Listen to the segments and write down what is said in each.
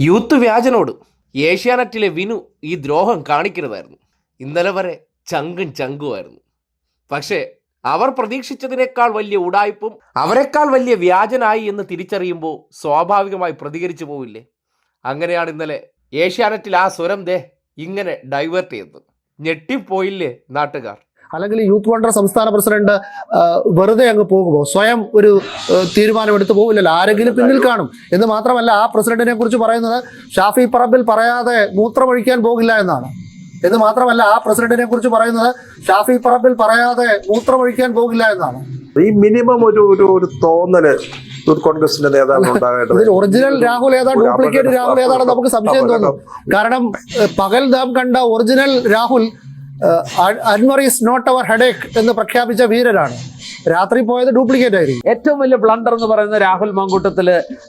Youth വ്യാജനോട് ഏഷ്യാനെറ്റിലെ വിനു ഈ ദ്രോഹം കാണിക്കരുതായിരുന്നു ഇന്നലെ വരെ ചങ്കും ചങ്കുമായിരുന്നു. പക്ഷേ അവർ പ്രതീക്ഷിച്ചതിനേക്കാൾ വലിയ ഉടായ്പും അവരെക്കാൾ വലിയ വ്യാജനായി എന്ന് തിരിച്ചറിയുമ്പോൾ സ്വാഭാവികമായി പ്രതികരിച്ചു പോവില്ലേ? അങ്ങനെയാണ് ഇന്നലെ ഏഷ്യാനെറ്റിൽ ആ സ്വരം ദേ ഇങ്ങനെ ഡൈവേർട്ട് ചെയ്തത്. ഞെട്ടിപ്പോയില്ലേ നാട്ടുകാർ? അല്ലെങ്കിൽ യൂത്ത് വണ്ടർ സംസ്ഥാന പ്രസിഡന്റ് വെറുതെ അങ്ങ് പോകുമോ? സ്വയം ഒരു തീരുമാനം തീരുമാനമെടുത്ത് പോകില്ലല്ലോ ആരെങ്കിലും പിന്നിൽ കാണും. എന്ന് മാത്രമല്ല ആ പ്രസിഡന്റിനെ കുറിച്ച് പറയുന്നത് ഷാഫി പറമ്പിൽ പറയാതെ മൂത്രമൊഴിക്കാൻ പോകില്ല എന്നാണ്. എന്ന് മാത്രമല്ല ആ പ്രസിഡന്റിനെ കുറിച്ച് പറയുന്നത് ഷാഫി പറമ്പിൽ പറയാതെ മൂത്രമൊഴിക്കാൻ പോകില്ല എന്നാണ്. ഈ മിനിമം ഒരു ഒരു ഒരു തോന്നൽ യൂത്ത് കോൺഗ്രസിന്റെ നേതാവ് ഒറിജിനൽ രാഹുൽ ഏതാ ഡ്യൂപ്ലിക്കേറ്റ് രാഹുൽ ഏതാണെന്ന് നമുക്ക് സംശയം തോന്നും കാരണം പകൽ നാം കണ്ട original Rahul Anwar not our headache എന്ന് പ്രഖ്യാപിച്ച വീരനാണ് രാത്രി പോയത് ഡ്യൂപ്ലിക്കേറ്റ് ആയിരിക്കും. ഏറ്റവും വലിയ ബ്ലണ്ടർ എന്ന് പറയുന്ന രാഹുൽ മങ്കൂട്ടത്തിൽ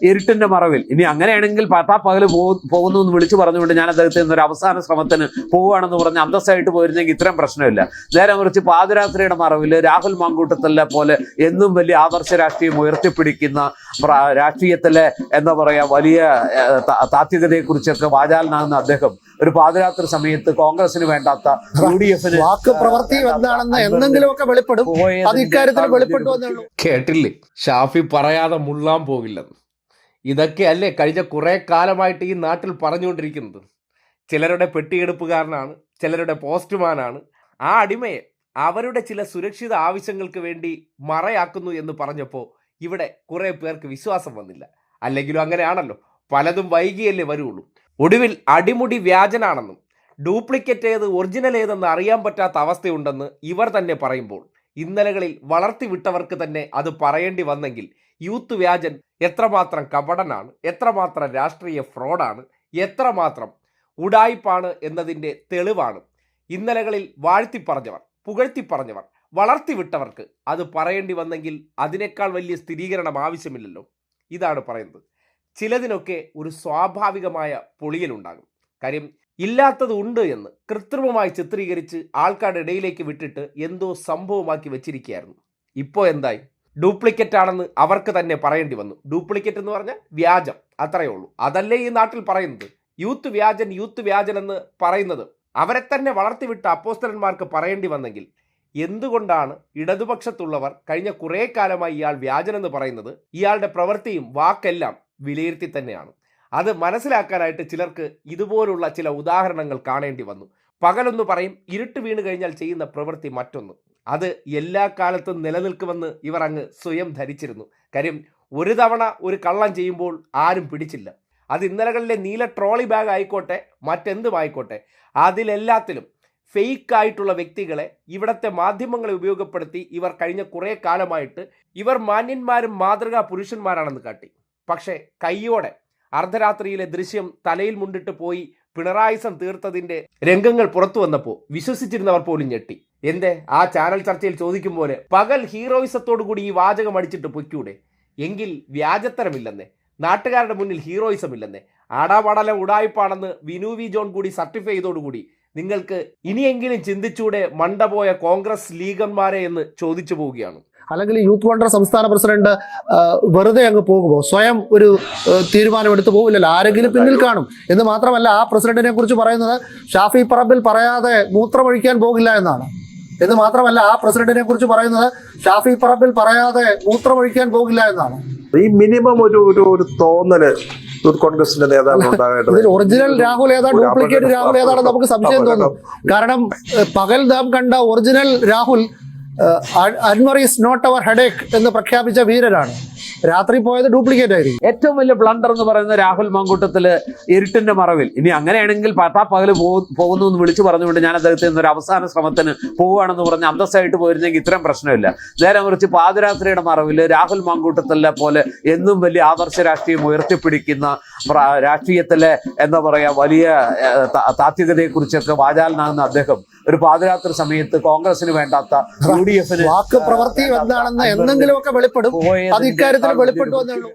ഇരുട്ടിന്റെ മറവിൽ. ഇനി അങ്ങനെയാണെങ്കിൽ പത്താ പകൽ പോ- പോകുന്നു എന്ന് വിളിച്ചു പറഞ്ഞുകൊണ്ട് ഞാൻ അദ്ദേഹത്തെ ഒരു അവസാന ശ്രമത്തിന് പോവുകയാണെന്ന് പറഞ്ഞ് അന്തസ്സായിട്ട് പോയിരുന്നെങ്കിൽ ഇത്രയും പ്രശ്നമില്ല. നേരെ മറിച്ച് പാതിരാത്രിയുടെ മറവിൽ രാഹുൽ മങ്കൂട്ടത്തിലെ പോലെ എന്നും വലിയ ആദർശ രാഷ്ട്രീയം ഉയർത്തിപ്പിടിക്കുന്ന രാഷ്ട്രീയത്തിലെ എന്താ പറയാ വലിയ ഏഹ്, താ- താത്വികതയെ കുറിച്ചൊക്കെ വാചാലനാകുന്ന അദ്ദേഹം ഒരു പാതിരാത്രി സമയത്ത് കോൺഗ്രസിന് വേണ്ടാത്ത യു ഡി എഫിന് വാക്ക് പ്രവൃത്തി എന്താണെന്ന് എന്തെങ്കിലുമൊക്കെ വെളിപ്പെടും. അത് ഇക്കാര്യത്തിൽ വെളിപ്പെട്ടു കേട്ടില്ലേ? ഷാഫി പറയാതെ മുള്ളാൻ പോകില്ലെന്ന്. ഇതൊക്കെ അല്ലേ കഴിഞ്ഞ കുറേ കാലമായിട്ട് ഈ നാട്ടിൽ പറഞ്ഞുകൊണ്ടിരിക്കുന്നത്. ചിലരുടെ പെട്ടിയെടുപ്പുകാരനാണ് ചിലരുടെ പോസ്റ്റ്മാനാണ്. ആ അടിമയെ അവരുടെ ചില സുരക്ഷിത ആവശ്യങ്ങൾക്ക് വേണ്ടി മറയാക്കുന്നു എന്ന് പറഞ്ഞപ്പോൾ ഇവിടെ കുറേ പേർക്ക് വിശ്വാസം വന്നില്ല. അല്ലെങ്കിലും അങ്ങനെയാണല്ലോ. പലതും വൈകിയല്ലേ വരുള്ളൂ. ഒടുവിൽ അടിമുടി വ്യാജനാണെന്നും ഡ്യൂപ്ലിക്കേറ്റ് ഏത് ഒറിജിനൽ ഏതെന്ന് അറിയാൻ പറ്റാത്ത അവസ്ഥയുണ്ടെന്ന് ഇവർ തന്നെ പറയുമ്പോൾ ഇന്നലകളിൽ വളർത്തി വിട്ടവർക്ക് തന്നെ അത് പറയേണ്ടി വന്നെങ്കിൽ യൂത്ത് വ്യാജൻ എത്രമാത്രം കപടനാണ് എത്രമാത്രം രാഷ്ട്രീയ ഫ്രോഡാണ് എത്രമാത്രം ഉടായിപ്പാണ് എന്നതിന്റെ തെളിവാണ് ഇന്നലകളിൽ വാഴ്ത്തി പറഞ്ഞവർ പുകഴ്ത്തി പറഞ്ഞവർ വളർത്തി വിട്ടവർക്ക് അത് പറയേണ്ടി വന്നെങ്കിൽ അതിനേക്കാൾ വലിയ സ്ഥിരീകരണം ആവശ്യമില്ലല്ലോ. ഇതാണ് പറയുന്നത്. ചിലതിനൊക്കെ ഒരു സ്വാഭാവികമായ പൊളിയലുണ്ടാകും. കാര്യം ഇല്ലാത്തത് ഉണ്ട് എന്ന് കൃത്രിമമായി ചിത്രീകരിച്ച് ആൾക്കാരുടെ ഇടയിലേക്ക് വിട്ടിട്ട് എന്തോ സംഭവമാക്കി വെച്ചിരിക്കുകയായിരുന്നു. ഇപ്പോൾ എന്തായി? ഡ്യൂപ്ലിക്കേറ്റ് ആണെന്ന് അവർക്ക് തന്നെ പറയേണ്ടി വന്നു. ഡ്യൂപ്ലിക്കേറ്റ് എന്ന് പറഞ്ഞാൽ വ്യാജം അത്രയേ ഉള്ളൂ. അതല്ലേ ഈ നാട്ടിൽ പറയുന്നത്? യൂത്ത് വ്യാജൻ യൂത്ത് വ്യാജൻ എന്ന് പറയുന്നത് അവരെ തന്നെ വളർത്തിവിട്ട അപ്പോസ്തലന്മാർക്ക് പറയേണ്ടി വന്നെങ്കിൽ എന്തുകൊണ്ടാണ് ഇടതുപക്ഷത്തുള്ളവർ കഴിഞ്ഞ കുറേ കാലമായി ഇയാൾ വ്യാജനെന്ന് പറയുന്നത്? ഇയാളുടെ പ്രവൃത്തിയും വാക്കെല്ലാം വിലയിരുത്തി തന്നെയാണ്. അത് മനസ്സിലാക്കാനായിട്ട് ചിലർക്ക് ഇതുപോലുള്ള ചില ഉദാഹരണങ്ങൾ കാണേണ്ടി വന്നു. പകലൊന്ന് പറയും ഇരുട്ട് വീണ് കഴിഞ്ഞാൽ ചെയ്യുന്ന പ്രവൃത്തി മറ്റൊന്ന്. അത് എല്ലാ കാലത്തും നിലനിൽക്കുമെന്ന് ഇവർ അങ്ങ് സ്വയം ധരിച്ചിരുന്നു. കാര്യം ഒരു തവണ ഒരു കള്ളം ചെയ്യുമ്പോൾ ആരും പിടിച്ചില്ല. അത് ഇന്നലകളിലെ നീല ട്രോളി ബാഗ് ആയിക്കോട്ടെ മറ്റെന്തും ആയിക്കോട്ടെ അതിലെല്ലാത്തിലും ഫേക്ക് ആയിട്ടുള്ള വ്യക്തികളെ ഇവിടത്തെ മാധ്യമങ്ങളെ ഉപയോഗപ്പെടുത്തി ഇവർ കഴിഞ്ഞ കുറേ കാലമായിട്ട് ഇവർ മാന്യന്മാരും മാതൃകാ പുരുഷന്മാരാണെന്ന് കാട്ടി. പക്ഷേ കയ്യോടെ അർദ്ധരാത്രിയിലെ ദൃശ്യം തലയിൽ മുണ്ടിട്ട് പോയി പിണറായിസം തീർത്തതിന്റെ രംഗങ്ങൾ പുറത്തു വന്നപ്പോൾ വിശ്വസിച്ചിരുന്നവർ പോലും ഞെട്ടി. എന്തേ? ആ ചാനൽ ചർച്ചയിൽ ചോദിക്കും പോലെ പകൽ ഹീറോയിസത്തോടു കൂടി ഈ വാചകം അടിച്ചിട്ട് പൊയ്ക്കൂടെ? എങ്കിൽ വ്യാജത്തരമില്ലെന്നേ. നാട്ടുകാരുടെ മുന്നിൽ ഹീറോയിസം ഇല്ലെന്നേ ആടാപാടലം ഉടായ്പാണെന്ന് വിനു വി ജോൺ കൂടി സർട്ടിഫൈ ചെയ്തോടുകൂടി നിങ്ങൾക്ക് ഇനിയെങ്കിലും ചിന്തിച്ചൂടെ മണ്ടപോയ കോൺഗ്രസ് ലീഗന്മാരെ എന്ന് ചോദിച്ചു പോവുകയാണ്. അല്ലെങ്കിൽ യൂത്ത് കോൺഗ്രസ് സംസ്ഥാന പ്രസിഡന്റ് വെറുതെ അങ്ങ് പോകുമോ? സ്വയം ഒരു തീരുമാനമെടുത്ത് പോകില്ലല്ലോ ആരെങ്കിലും പിന്നിൽ കാണും. എന്ന് മാത്രമല്ല ആ പ്രസിഡന്റിനെ കുറിച്ച് പറയുന്നത് ഷാഫി പറമ്പിൽ പറയാതെ മൂത്രമൊഴിക്കാൻ പോകില്ല എന്നാണ്. എന്ന് മാത്രമല്ല ആ പ്രസിഡന്റിനെ കുറിച്ച് പറയുന്നത് ഷാഫി പറമ്പിൽ പറയാതെ മൂത്രമൊഴിക്കാൻ പോകില്ല എന്നാണ്. ഈ മിനിമം ഒരു ഒരു ഒരു തോന്നൽ യൂത്ത് കോൺഗ്രസിന്റെ നേതാവ് ഒറിജിനൽ രാഹുൽ ഏതാ ഡ്യൂപ്ലിക്കേറ്റ് രാഹുൽ ഏതാണെന്ന് നമുക്ക് സംശയം തോന്നും. കാരണം പകൽ നാം കണ്ട original Rahul Anwar is not our headache എന്ന് പ്രഖ്യാപിച്ച വീരരാണ് രാത്രി പോയത് ഡ്യൂപ്ലിക്കേറ്റ് ആയിരിക്കും. ഏറ്റവും വലിയ ബ്ലണ്ടർ എന്ന് പറയുന്ന രാഹുൽ മങ്കൂട്ടത്തിൽ ഇരുട്ടിന്റെ മറവിൽ. ഇനി അങ്ങനെയാണെങ്കിൽ പത്താ പകൽ പോകുന്നു എന്ന് വിളിച്ചു പറഞ്ഞുകൊണ്ട് ഞാൻ അദ്ദേഹത്തെ ഒരു അവസാന ശ്രമത്തിന് പോവുകയാണെന്ന് പറഞ്ഞ് അന്തസ്സായിട്ട് പോയിരുന്നെങ്കിൽ ഇത്രയും പ്രശ്നമില്ല. നേരെ മറിച്ച് പാതിരാത്രിയുടെ മറവിൽ രാഹുൽ മങ്കൂട്ടത്തിലെ പോലെ എന്നും വലിയ ആദർശ രാഷ്ട്രീയം ഉയർത്തിപ്പിടിക്കുന്ന രാഷ്ട്രീയത്തിലെ എന്താ പറയാ വലിയ ഏഹ്, താ- താത്വികതയെ കുറിച്ചൊക്കെ വാചാലനാകുന്ന അദ്ദേഹം ഒരു പാതിരാത്രി സമയത്ത് കോൺഗ്രസിന് വേണ്ടാത്ത യു ഡി എഫിന് വാക്ക് പ്രവൃത്തി എന്താണെന്ന് എന്തെങ്കിലുമൊക്കെ വെളിപ്പെടും. അത് ഇക്കാര്യത്തിൽ വെളിപ്പെട്ടു എന്നേ ഉള്ളൂ.